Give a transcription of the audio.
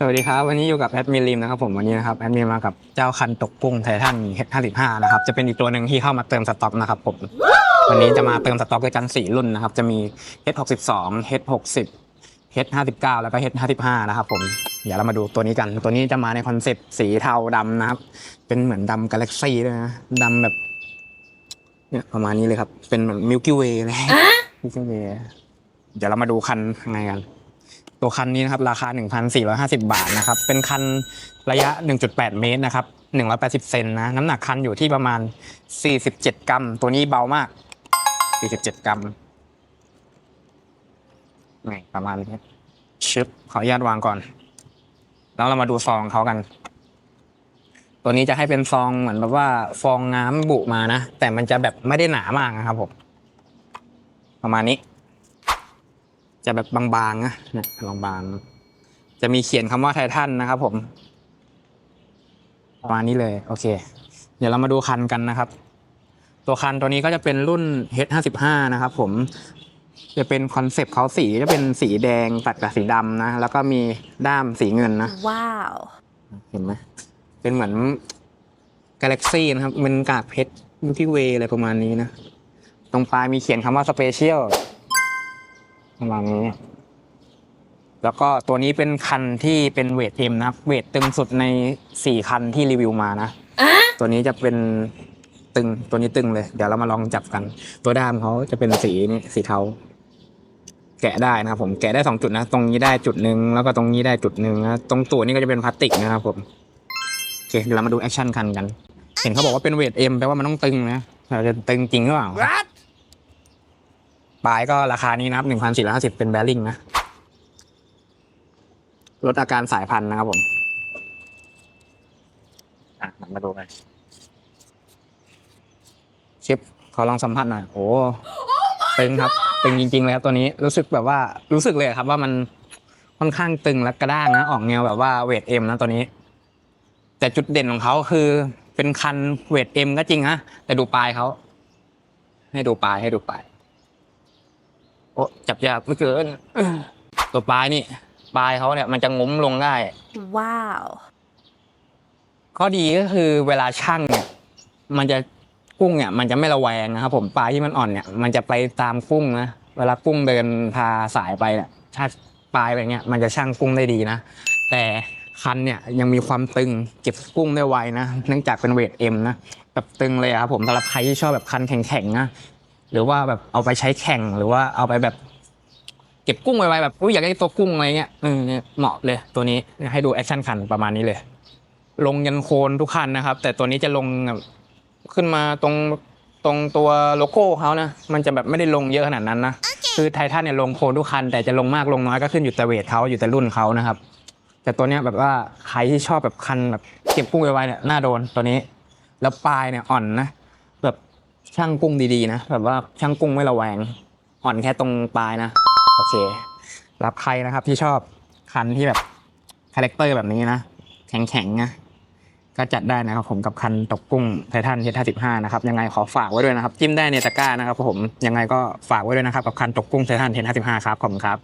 สวัสดีครับ วันนี้อยู่กับแอดมินริมนะครับผมวันนี้นะครับแอดมินมากับเจ้าคันตกกุ้งไททัน H55 นะครับ จะเป็นอีกตัวหนึ่งที่เข้ามาเติมสต็อกนะครับผมวันนี้จะมาเติมสต็อกด้วยกันสี่รุ่นนะครับ จะมี H62 H60 H59 แล้วก็ H55 นะครับผมเดี๋ยวเรามาดูตัวนี้กันตัวนี้จะมาในคอนเซ็ปต์สีเทาดำนะครับ เป็นเหมือนดำกาแล็กซี่ด้วยนะดำแบบเนี่ยประมาณนี้เลยครับ เป็นเหมือนมิลกี้เวย์เลยมิลกี้เวย์เดี๋ยวเรามาดูคันข้างในกัน ตัวคันนี้นะครับราคา 1,450 บาทนะครับ เป็นคันระยะ 1.8 เมตรนะครับ 180 เซนนะ น้ำหนักคันอยู่ที่ประมาณ 47 กรัม ตัวนี้เบามาก 47 กรัมนี่ประมาณนี้ชึบขออนุญาตวางก่อน แล้วเรามาดูซองเขากัน ตัวนี้จะให้เป็นซองเหมือนแบบว่าฟองน้ำบุมานะ แต่มันจะแบบไม่ได้หนามากนะครับผม ประมาณนี้ จะแบบบางๆนะเนี่ยบางๆ จะมีเขียนคำว่าไททันนะครับ ผมประมาณนี้เลย โอเค เดี๋ยวเรามาดูคันกันนะครับ ตัวคันตัวนี้ก็จะเป็นรุ่น H55 นะครับ ผมจะเป็นคอนเซปต์เขาสีจะเป็นสีแดงตัดกับสีดำนะ แล้วก็มีด้ามสีเงินนะ ว้าว เห็นไหมเป็นเหมือนกาแล็กซี่นะครับเป็นกากเพชรมิลกี้เวย์อะไรประมาณนี้นะ ตรงปลายมีเขียนคำว่าสเปเชียล ประมาณนี้ แล้วก็ตัวนี้เป็นคันที่เป็นเวทเอ็มนะครับ เวทตึงสุดในสี่คันที่รีวิวมานะ ตัวนี้จะเป็นตึง ตัวนี้ตึงเลย เดี๋ยวเรามาลองจับกัน ตัวด้ามเขาจะเป็นสีนี้สีเทา แกะได้นะครับผม แกะได้สองจุดนะ ตรงนี้ได้จุดหนึ่งแล้วก็ตรงนี้ได้จุดหนึ่งนะ ตรงตัวนี้ก็จะเป็นพลาสติกนะครับผม โอเค เดี๋ยวเรามาดูแอคชั่นคันกัน เห็นเขาบอกว่าเป็นเวทเอ็มแปลว่ามันต้องตึงนะเราจะตึงจริงหรือเปล่า ปลายก็ราคานี้นะครับหนึ่งพันสี่ร้อยห้าสิบเป็นแบริ่งนะลดอาการสายพันธุ์นะครับผมอะมาดูกันชิปขอลองสัมผัสหน่อยโอ้ตึงครับ ตึงจริง ๆ เลยครับตัวนี้รู้สึกแบบว่ารู้สึกเลยครับว่ามันค่อนข้างตึงและกระด้างนะ ออกแนวแบบว่าเวทเอ็มนะตัวนี้ แต่จุดเด่นของเขาคือเป็นคันเวทเอ็มก็จริงนะแต่ดูปลายเขาให้ดูปลายให้ดูปลาย โอ้จับยากไม่เกินเออตัวปลายนี่ ปลายเขาเนี่ยมันจะงุ้มลงได้ ว้าว ข้อดีก็คือเวลาช่างเนี่ย มันจะกุ้งเนี่ย มันจะไม่ระแวงนะครับผมปลายที่มันอ่อนเนี่ย มันจะไปตามกุ้งนะเวลากุ้งเดินพาสายไปเนี่ยถ้าปลายไปเนี่ยมันจะช่างกุ้งได้ดีนะ แต่คันเนี่ยยังมีความตึงเก็บกุ้งได้ไวนะ เนื่องจากเป็นเวทเอ็มนะแบบตึงเลยอะครับผมสำหรับใครที่ชอบแบบคันแข็งๆนะ หรือว่าแบบเอาไปใช้แข่งหรือว่าเอาไปแบบ เก็บกุ้งไว้ๆแบบอุ้ยอยากได้ตัวกุ้งอะไรเงี้ยเออเนี่ยเหมาะเลยตัวนี้ให้ดูแอคชั่นคันประมาณนี้เลย ลงยันโคนทุกคันนะครับ แต่ตัวนี้จะลงแบบขึ้นมาตรงตรงตัวโลโก้เขานะมันจะแบบไม่ได้ลงเยอะขนาดนั้นนะคือไททันเนี่ยลงโคนทุกคัน แต่จะลงมากลงน้อยก็ขึ้นอยู่แต่เวทเขาอยู่แต่รุ่นเขานะครับ แต่ตัวเนี้ยแบบว่าใครที่ชอบแบบคันแบบเก็บกุ้งไว้ๆเนี่ยน่าโดนตัวนี้ แล้วปลายเนี่ยอ่อนนะแบบ ช่างกุ้งดีๆนะแบบว่าช่างกุ้งไม่ระแวง อ่อนแค่ตรงปลายนะ โอเค รับใครนะครับที่ชอบคันที่แบบคาแรคเตอร์แบบนี้นะ แข็งๆนะก็จัดได้นะครับผมกับคันตกกุ้งไททันเทห้าสิบห้านะครับยังไงขอฝากไว้ด้วยนะครับ จิ้มได้ในตะกร้านะครับผมยังไงก็ฝากไว้ด้วยนะครับกับคันตกกุ้งไททันเทห้าสิบห้าครับขอบคุณครับ